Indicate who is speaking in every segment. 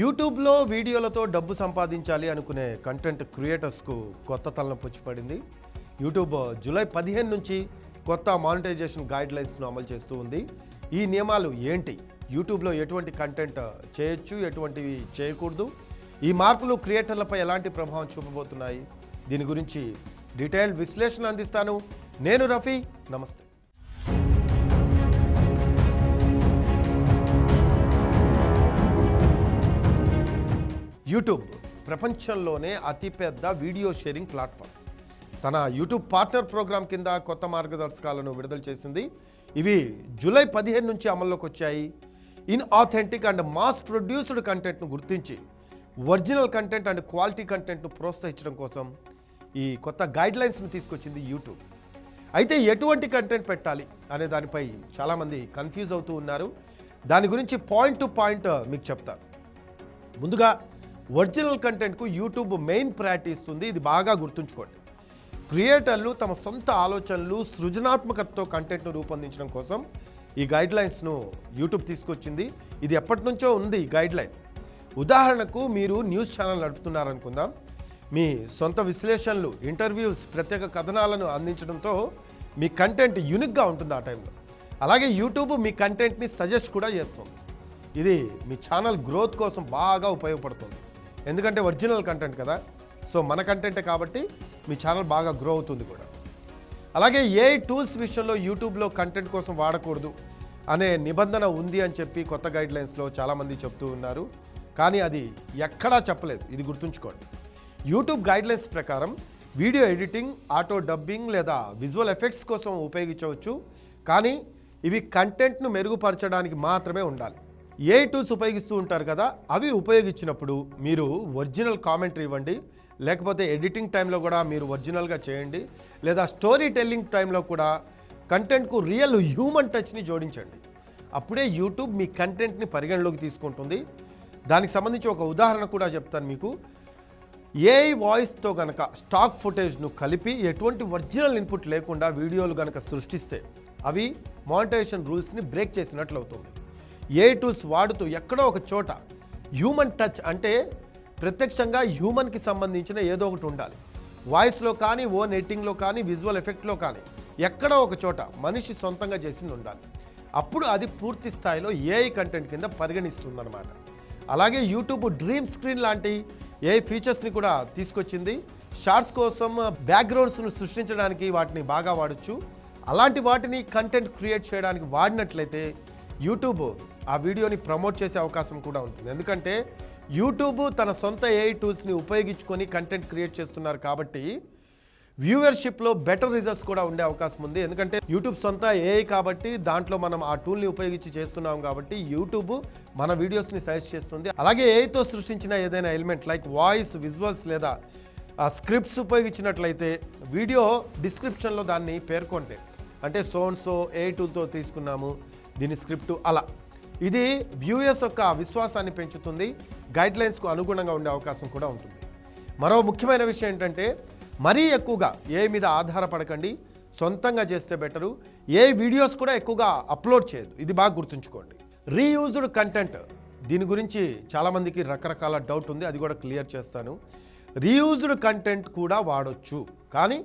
Speaker 1: యూట్యూబ్లో వీడియోలతో డబ్బు సంపాదించాలి అనుకునే కంటెంట్ క్రియేటర్స్కు కొత్త తలనొప్పి వచ్చి పడింది. యూట్యూబ్ జూలై పదిహేను నుంచి కొత్త మానిటైజేషన్ గైడ్ లైన్స్ను అమలు చేస్తూ ఉంది. ఈ నియమాలు ఏంటి? యూట్యూబ్లో ఎటువంటి కంటెంట్ చేయొచ్చు? ఎటువంటివి చేయకూడదు? ఈ మార్పులు క్రియేటర్లపై ఎలాంటి ప్రభావం చూపబోతున్నాయి? దీని గురించి డీటెయిల్ విశ్లేషణ అందిస్తాను. నేను రఫీ నమస్తే. యూట్యూబ్ ప్రపంచంలోనే అతిపెద్ద వీడియో షేరింగ్ ప్లాట్ఫామ్. తన యూట్యూబ్ పార్ట్నర్ ప్రోగ్రాం కింద కొత్త మార్గదర్శకాలను విడుదల చేసింది. ఇవి జూలై పదిహేను నుంచి అమల్లోకి వచ్చాయి. In authentic and mass produced కంటెంట్ను గుర్తించి ఒరిజినల్ కంటెంట్ అండ్ క్వాలిటీ కంటెంట్ను ప్రోత్సహించడం కోసం ఈ కొత్త గైడ్లైన్స్ను తీసుకొచ్చింది యూట్యూబ్. అయితే ఎటువంటి కంటెంట్ పెట్టాలి అనే దానిపై చాలామంది కన్ఫ్యూజ్ అవుతూ ఉన్నారు. దాని గురించి పాయింట్ టు పాయింట్ మీకు చెప్తాను. ముందుగా ఒరిజినల్ కంటెంట్కు యూట్యూబ్ మెయిన్ ప్రయారిటీ ఇస్తుంది. ఇది బాగా గుర్తుంచుకోండి. క్రియేటర్లు తమ సొంత ఆలోచనలు సృజనాత్మకతతో కంటెంట్ను రూపొందించడం కోసం ఈ గైడ్లైన్స్ను యూట్యూబ్ తీసుకొచ్చింది. ఇది ఎప్పటి నుంచో ఉంది ఈ గైడ్లైన్. ఉదాహరణకు మీరు న్యూస్ ఛానల్ నడుపుతున్నారనుకుందాం. మీ సొంత విశ్లేషణలు ఇంటర్వ్యూస్ ప్రత్యేక కథనాలను అందించడంతో మీ కంటెంట్ యూనిక్గా ఉంటుంది ఆ టైంలో? అలాగే యూట్యూబ్ మీ కంటెంట్ని సజెస్ట్ కూడా చేస్తుంది. ఇది మీ ఛానల్ గ్రోత్ కోసం బాగా ఉపయోగపడుతుంది. ఎందుకంటే ఒరిజినల్ కంటెంట్ కదా. సో మన కంటెంటే కాబట్టి మీ ఛానల్ బాగా గ్రో అవుతుంది కూడా. అలాగే ఏ టూల్స్ విషయంలో యూట్యూబ్లో కంటెంట్ కోసం వాడకూడదు అనే నిబంధన ఉంది అని చెప్పి కొత్త గైడ్ లైన్స్లో చాలామంది చెప్తూ ఉన్నారు. కానీ అది ఎక్కడా చెప్పలేదు. ఇది గుర్తుంచుకోండి. యూట్యూబ్ గైడ్లైన్స్ ప్రకారం వీడియో ఎడిటింగ్ ఆటో డబ్బింగ్ లేదా విజువల్ ఎఫెక్ట్స్ కోసం ఉపయోగించవచ్చు. కానీ ఇవి కంటెంట్ను మెరుగుపరచడానికి మాత్రమే ఉండాలి. ఏ టూల్స్ ఉపయోగిస్తూ ఉంటారు కదా అవి ఉపయోగించినప్పుడు మీరు ఒరిజినల్ కామెంటరీ ఇవ్వండి లేకపోతే ఎడిటింగ్ టైంలో కూడా మీరు ఒరిజినల్గా చేయండి లేదా స్టోరీ టెల్లింగ్ టైంలో కూడా కంటెంట్కు రియల్ హ్యూమన్ టచ్ని జోడించండి. అప్పుడే యూట్యూబ్ మీ కంటెంట్ని పరిగణలోకి తీసుకుంటుంది. దానికి సంబంధించి ఒక ఉదాహరణ కూడా చెప్తాను మీకు. ఏఐ వాయిస్తో కనుక స్టాక్ ఫుటేజ్ను కలిపి ఎటువంటి ఒరిజినల్ ఇన్పుట్ లేకుండా వీడియోలు కనుక సృష్టిస్తే అవి మానిటైజేషన్ రూల్స్ని బ్రేక్ చేసినట్లు అవుతుంది ఏ టూల్స్ వాడుతూ ఎక్కడో ఒక చోట హ్యూమన్ టచ్ అంటే ప్రత్యక్షంగా హ్యూమన్కి సంబంధించిన ఏదో ఒకటి ఉండాలి. వాయిస్లో కానీ ఓన్ ఎడిటింగ్లో కానీ విజువల్ ఎఫెక్ట్లో కానీ ఎక్కడో ఒక చోట మనిషి సొంతంగా చేసింది ఉండాలి. అప్పుడు అది పూర్తి స్థాయిలో ఏఐ కంటెంట్ కింద పరిగణిస్తుందన్నమాట. అలాగే యూట్యూబ్ డ్రీమ్ స్క్రీన్ లాంటి ఏ ఫీచర్స్ని కూడా తీసుకొచ్చింది. షార్ట్స్ కోసం బ్యాక్గ్రౌండ్స్ను సృష్టించడానికి వాటిని బాగా వాడచ్చు. అలాంటి వాటిని కంటెంట్ క్రియేట్ చేయడానికి వాడినట్లయితే యూట్యూబ్ ఆ వీడియోని ప్రమోట్ చేసే అవకాశం కూడా ఉంటుంది. ఎందుకంటే యూట్యూబ్ తన సొంత ఏఐ టూల్స్ని ఉపయోగించుకొని కంటెంట్ క్రియేట్ చేస్తున్నారు కాబట్టి వ్యూవర్షిప్లో బెటర్ రిజల్ట్స్ కూడా ఉండే అవకాశం ఉంది. ఎందుకంటే యూట్యూబ్ సొంత ఏఐ కాబట్టి దాంట్లో మనం ఆ టూల్ని ఉపయోగించి చేస్తున్నాం కాబట్టి యూట్యూబ్ మన వీడియోస్ని సజెస్ట్ చేస్తుంది. అలాగే ఏఐతో సృష్టించిన ఏదైనా ఎలిమెంట్ లైక్ వాయిస్ విజువల్స్ లేదా స్క్రిప్ట్స్ ఉపయోగించినట్లయితే వీడియో డిస్క్రిప్షన్లో దాన్ని పేర్కొంటే అంటే సోన్ సో ఏ టూల్తో తీసుకున్నాము దీని స్క్రిప్ట్ అలా. ఇది వ్యూయర్స్ యొక్క విశ్వాసాన్ని పెంచుతుంది గైడ్ లైన్స్కు అనుగుణంగా ఉండే అవకాశం కూడా ఉంటుంది. మరో ముఖ్యమైన విషయం ఏంటంటే మరీ ఎక్కువగా ఏ మీద ఆధారపడకండి సొంతంగా చేస్తే బెటరు ఏ వీడియోస్ కూడా ఎక్కువగా అప్లోడ్ చేయదు. ఇది బాగా గుర్తుంచుకోండి. రీయూజ్డ్ కంటెంట్ దీని గురించి చాలామందికి రకరకాల డౌట్ ఉంది అది కూడా క్లియర్ చేస్తాను. రీయూజ్డ్ కంటెంట్ కూడా వాడొచ్చు కానీ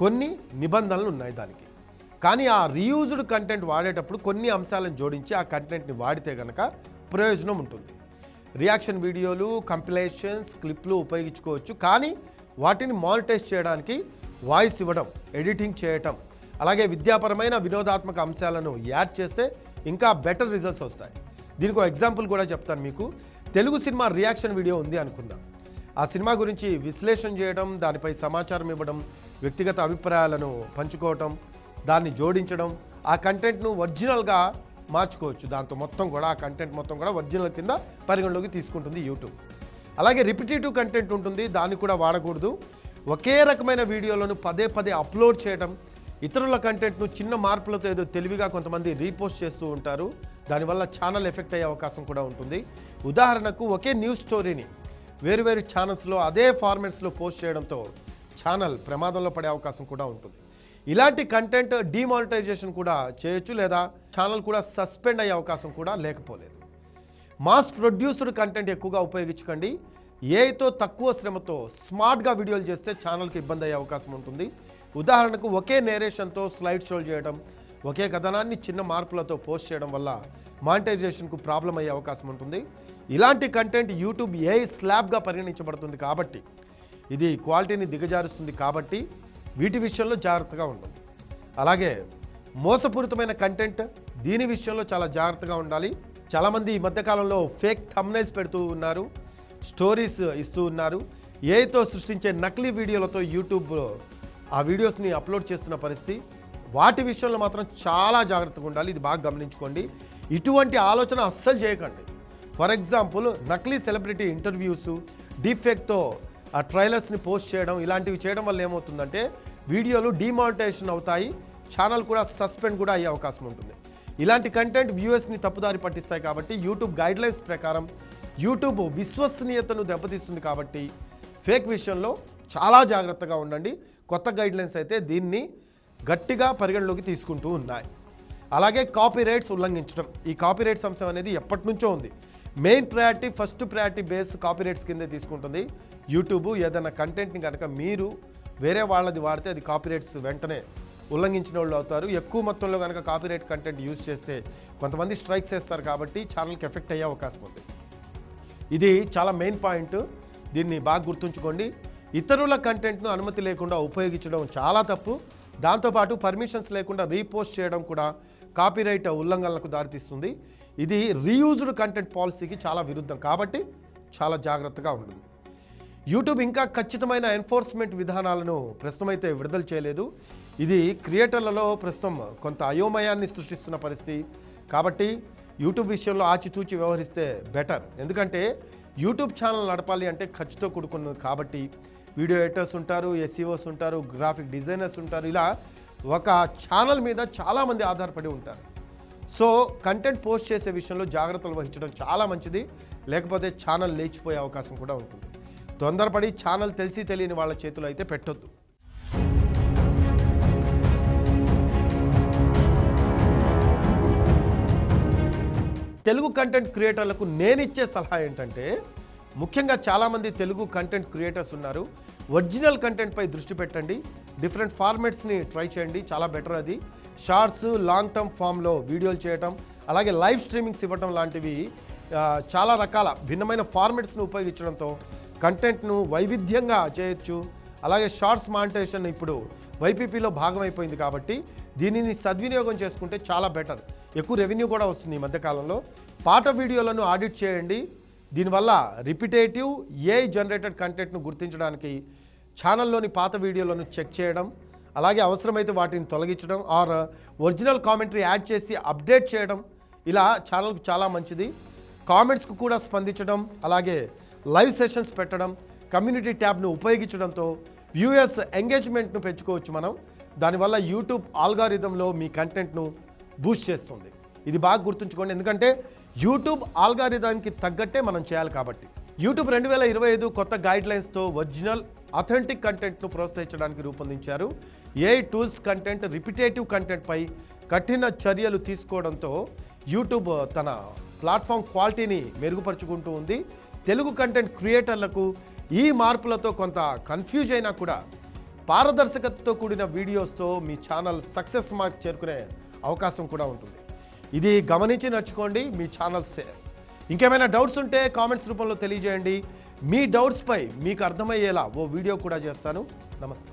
Speaker 1: కొన్ని నిబంధనలు ఉన్నాయి దానికి. కానీ ఆ రీయూజ్డ్ కంటెంట్ వాడేటప్పుడు కొన్ని అంశాలను జోడించి ఆ కంటెంట్ని వాడితే కనుక ప్రయోజనం ఉంటుంది. రియాక్షన్ వీడియోలు కంపిలేషన్స్ క్లిప్లు ఉపయోగించుకోవచ్చు. కానీ వాటిని మానిటైజ్ చేయడానికి వాయిస్ ఇవ్వడం ఎడిటింగ్ చేయటం అలాగే విద్యాపరమైన వినోదాత్మక అంశాలను యాడ్ చేస్తే ఇంకా బెటర్ రిజల్ట్స్ వస్తాయి. దీనికి ఒక ఎగ్జాంపుల్ కూడా చెప్తాను మీకు. తెలుగు సినిమా రియాక్షన్ వీడియో ఉంది అనుకుందాం. ఆ సినిమా గురించి విశ్లేషణ చేయడం దానిపై సమాచారం ఇవ్వడం వ్యక్తిగత అభిప్రాయాలను పంచుకోవటం దాన్ని జోడించడం ఆ కంటెంట్ను ఒరిజినల్గా మార్చుకోవచ్చు. దాంతో మొత్తం కూడా ఆ కంటెంట్ మొత్తం కూడా ఒరిజినల్ కింద పరిగణలోకి తీసుకుంటుంది యూట్యూబ్. అలాగే రిపిటేటివ్ కంటెంట్ ఉంటుంది దాన్ని కూడా వాడకూడదు. ఒకే రకమైన వీడియోలను పదే పదే అప్లోడ్ చేయడం ఇతరుల కంటెంట్ను చిన్న మార్పులతో ఏదో తెలివిగా కొంతమంది రీపోస్ట్ చేస్తూ ఉంటారు. దానివల్ల ఛానల్ ఎఫెక్ట్ అయ్యే అవకాశం కూడా ఉంటుంది. ఉదాహరణకు ఒకే న్యూస్ స్టోరీని వేరువేరు ఛానల్స్లో అదే ఫార్మాట్స్లో పోస్ట్ చేయడంతో ఛానల్ ప్రమాదంలో పడే అవకాశం కూడా ఉంటుంది. ఇలాంటి కంటెంట్ డిమానిటైజేషన్ కూడా చేయొచ్చు లేదా ఛానల్ కూడా సస్పెండ్ అయ్యే అవకాశం కూడా లేకపోలేదు. మాస్ ప్రొడ్యూసర్ కంటెంట్ ఎక్కువగా ఉపయోగించకండి. ఏతో తక్కువ శ్రమతో స్మార్ట్గా వీడియోలు చేస్తే ఛానల్కి ఇబ్బంది అయ్యే అవకాశం ఉంటుంది. ఉదాహరణకు ఒకే నేరేషన్తో స్లైడ్ షోలు చేయడం ఒకే కథనాన్ని చిన్న మార్పులతో పోస్ట్ చేయడం వల్ల మానిటైజేషన్కు ప్రాబ్లం అయ్యే అవకాశం ఉంటుంది. ఇలాంటి కంటెంట్ యూట్యూబ్ ఏ స్లాబ్గా పరిగణించబడుతుంది కాబట్టి ఇది క్వాలిటీని దిగజారుస్తుంది కాబట్టి వీటి విషయంలో జాగ్రత్తగా ఉండాలి అలాగే మోసపూరితమైన కంటెంట్ దీని విషయంలో చాలా జాగ్రత్తగా ఉండాలి. చాలామంది ఈ మధ్యకాలంలో ఫేక్ థంబ్నైల్స్ పెడుతూ ఉన్నారు స్టోరీస్ ఇస్తూ ఉన్నారు. ఏతో సృష్టించే నకిలీ వీడియోలతో యూట్యూబ్లో ఆ వీడియోస్ని అప్లోడ్ చేస్తున్న పరిస్థితి. వాటి విషయంలో మాత్రం చాలా జాగ్రత్తగా ఉండాలి. ఇది బాగా గమనించుకోండి. ఇటువంటి ఆలోచన అస్సలు చేయకండి. ఫర్ ఎగ్జాంపుల్ నకిలీ సెలబ్రిటీ ఇంటర్వ్యూస్ డీఫెక్ట్తో ఆ ట్రైలర్స్ని పోస్ట్ చేయడం ఇలాంటివి చేయడం వల్ల ఏమవుతుందంటే వీడియోలు డిమానిటైజేషన్ అవుతాయి ఛానల్ కూడా సస్పెండ్ కూడా అయ్యే అవకాశం ఉంటుంది. ఇలాంటి కంటెంట్ వ్యూఎస్ని తప్పుదారి పట్టిస్తాయి కాబట్టి యూట్యూబ్ గైడ్లైన్స్ ప్రకారం యూట్యూబ్ విశ్వసనీయతను దెబ్బతీస్తుంది కాబట్టి ఫేక్ విషయంలో చాలా జాగ్రత్తగా ఉండండి. కొత్త గైడ్లైన్స్ అయితే దీన్ని గట్టిగా పరిగణలోకి తీసుకుంటూ ఉన్నాయి. అలాగే కాపీ రైట్స్ ఉల్లంఘించడం. ఈ కాపీ రైట్స్ అంశం అనేది ఎప్పటి నుంచో ఉంది. Main priority first priority base copyrights కిందే తీసుకుంటుంది. యూట్యూబ్ ఏదైనా కంటెంట్ని కనుక మీరు వేరే వాళ్ళది వాడితే అది కాపీ రైట్స్ వెంటనే ఉల్లంఘించిన వాళ్ళు అవుతారు. ఎక్కువ మొత్తంలో కనుక కాపీ రైట్ కంటెంట్ యూజ్ చేస్తే కొంతమంది స్ట్రైక్స్ వేస్తారు కాబట్టి ఛానల్కి ఎఫెక్ట్ అయ్యే అవకాశం ఉంది. ఇది చాలా మెయిన్ పాయింట్. దీన్ని బాగా గుర్తుంచుకోండి. ఇతరుల కంటెంట్ను అనుమతి లేకుండా ఉపయోగించడం చాలా తప్పు. దాంతోపాటు పర్మిషన్స్ లేకుండా రీపోస్ట్ చేయడం కూడా కాపీరైట్ ఉల్లంఘనలకు దారితీస్తుంది. ఇది రీయూజ్డ్ కంటెంట్ పాలసీకి చాలా విరుద్ధం కాబట్టి చాలా జాగ్రత్తగా ఉంటుంది. యూట్యూబ్ ఇంకా ఖచ్చితమైన ఎన్ఫోర్స్మెంట్ విధానాలను ప్రస్తుతం అయితే విడుదల చేయలేదు. ఇది క్రియేటర్లలో ప్రస్తుతం కొంత అయోమయాన్ని సృష్టిస్తున్న పరిస్థితి. కాబట్టి యూట్యూబ్ విషయంలో ఆచితూచి వ్యవహరిస్తే బెటర్. ఎందుకంటే యూట్యూబ్ ఛానల్ నడపాలి అంటే ఖర్చుతో కూడుకున్నది కాబట్టి వీడియో ఎడిటర్స్ ఉంటారు ఎస్సీఓస్ ఉంటారు గ్రాఫిక్ డిజైనర్స్ ఉంటారు. ఇలా ఒక ఛానల్ మీద చాలామంది ఆధారపడి ఉంటారు. సో కంటెంట్ పోస్ట్ చేసే విషయంలో జాగ్రత్తలు వహించడం చాలా మంచిది. లేకపోతే ఛానల్ లేచిపోయే అవకాశం కూడా ఉంటుంది. తొందరపడి ఛానల్ తెలిసి తెలియని వాళ్ళ చేతులు అయితే పెట్టొద్దు. తెలుగు కంటెంట్ క్రియేటర్లకు నేనిచ్చే సలహా ఏంటంటే ముఖ్యంగా చాలామంది తెలుగు కంటెంట్ క్రియేటర్స్ ఉన్నారు. ఒరిజినల్ కంటెంట్పై దృష్టి పెట్టండి. డిఫరెంట్ ఫార్మాట్స్ని ట్రై చేయండి చాలా బెటర్ అది. షార్ట్స్ లాంగ్ టర్మ్ ఫామ్లో వీడియోలు చేయటం అలాగే లైవ్ స్ట్రీమింగ్స్ ఇవ్వటం లాంటివి చాలా రకాల భిన్నమైన ఫార్మాట్స్ను ఉపయోగించడంతో కంటెంట్ను వైవిధ్యంగా చేయొచ్చు. అలాగే షార్ట్స్ మానిటేషన్ ఇప్పుడు వైపీపీలో భాగమైపోయింది కాబట్టి దీనిని సద్వినియోగం చేసుకుంటే చాలా బెటర్. ఎక్కువ రెవెన్యూ కూడా వస్తుంది ఈ మధ్యకాలంలో. పాట వీడియోలను ఆడిట్ చేయండి. దీనివల్ల రిపిటేటివ్ ఏ జనరేటెడ్ కంటెంట్ను గుర్తించడానికి ఛానల్లోని పాత వీడియోలను చెక్ చేయడం అలాగే అవసరమైతే వాటిని తొలగించడం ఆర్ ఒరిజినల్ కామెంటరీ యాడ్ చేసి అప్డేట్ చేయడం ఇలా ఛానల్కు చాలా మంచిది. కామెంట్స్కు కూడా స్పందించడం అలాగే లైవ్ సెషన్స్ పెట్టడం కమ్యూనిటీ ట్యాబ్ను ఉపయోగించడంతో వ్యూయర్స్ ఎంగేజ్మెంట్ను పెంచుకోవచ్చు మనం. దానివల్ల యూట్యూబ్ ఆల్గారిథంలో మీ కంటెంట్ను బూస్ట్ చేస్తుంది. ఇది బాగా గుర్తుంచుకోండి. ఎందుకంటే యూట్యూబ్ ఆల్గారిథానికి తగ్గట్టే మనం చేయాలి కాబట్టి. యూట్యూబ్ రెండు వేల ఇరవై ఐదు కొత్త గైడ్ లైన్స్తో ఒరిజినల్ అథెంటిక్ కంటెంట్ను ప్రోత్సహించడానికి రూపొందించారు. ఏ టూల్స్ కంటెంట్ రిపిటేటివ్ కంటెంట్పై కఠిన చర్యలు తీసుకోవడంతో యూట్యూబ్ తన ప్లాట్ఫామ్ క్వాలిటీని మెరుగుపరుచుకుంటూ ఉంది. తెలుగు కంటెంట్ క్రియేటర్లకు ఈ మార్పులతో కొంత కన్ఫ్యూజ్ అయినా కూడా పారదర్శకతతో కూడిన వీడియోస్తో మీ ఛానల్ సక్సెస్ మార్క్ చేరుకునే అవకాశం కూడా ఉంటుంది. ఇది గమనించి నచ్చుకోండి మీ ఛానల్ ఇంకేమైనా డౌట్స్ ఉంటే కామెంట్స్ రూపంలో తెలియజేయండి. మీ డౌట్స్పై మీకు అర్థమయ్యేలా ఓ వీడియో కూడా చేస్తాను. నమస్తే.